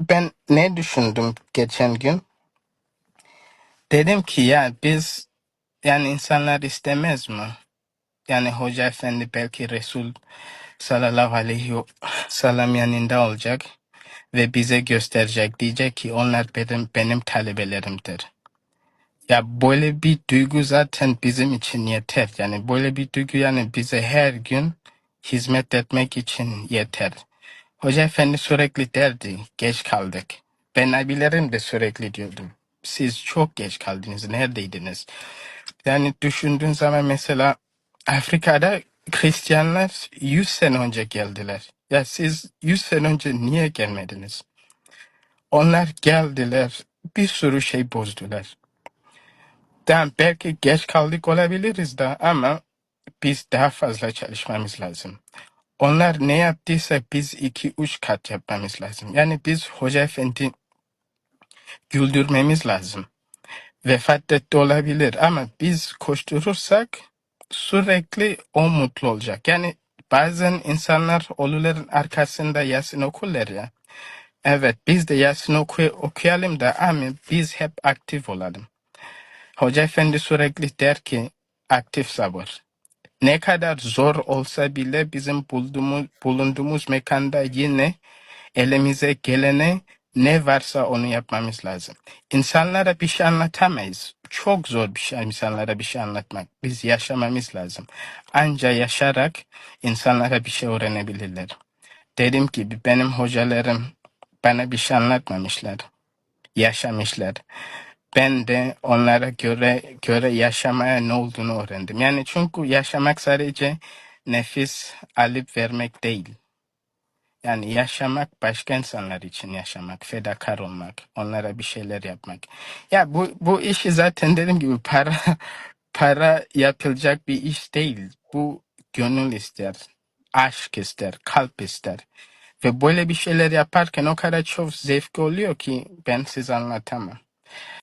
Ben ne düşündüm geçen gün? Dedim ki ya biz yani insanlar istemez mi? Yani Hoca Efendi belki Resul sallallahu aleyhi ve sellem yanında olacak ve bize gösterecek. Diyecek ki onlar benim, benim talebelerimdir. Ya böyle bir duygu zaten bizim için yeter. Yani böyle bir duygu yani bize her gün hizmet etmek için yeter. Hoca Efendi sürekli derdi, geç kaldık. Ben abilerim de sürekli diyordum. Siz çok geç kaldınız, neredeydiniz? Yani düşündüğün zaman mesela Afrika'da Hristiyanlar 100 sene önce geldiler. Ya siz 100 sene önce niye gelmediniz? Onlar geldiler, bir sürü şey bozdular. Tamam belki geç kaldık olabiliriz da ama biz daha fazla çalışmamız lazım. Onlar ne yaptıysa biz iki üç kat yapmamız lazım. Yani biz Hoca Efendi güldürmemiz lazım. Vefat etti olabilir ama biz koşturursak sürekli o mutlu olacak. Yani bazen insanlar ölülerin arkasında Yasin okurlar ya. Evet biz de Yasin oku okuyalım da ama biz hep aktif olalım. Hoca Efendi sürekli der ki aktif sabır. Ne kadar zor olsa bile bizim bulduğumuz, bulunduğumuz mekanda yine elimize gelene ne varsa onu yapmamız lazım. İnsanlara bir şey anlatamayız. Çok zor bir şey insanlara bir şey anlatmak. Biz yaşamamız lazım. Anca yaşarak insanlara bir şey öğrenebilirler. Dedim ki benim hocalarım bana bir şey anlatmamışlar. Yaşamışlar. Ben de onlara göre göre yaşamaya ne olduğunu öğrendim. Yani çünkü yaşamak sadece nefis alıp vermek değil. Yani yaşamak başka insanlar için yaşamak, fedakar olmak, onlara bir şeyler yapmak. Ya bu bu işi zaten dediğim gibi para para yapılacak bir iş değil. Bu gönül ister, aşk ister, kalp ister. Ve böyle bir şeyler yaparken o kadar çok zevkli oluyor ki ben size anlatamam.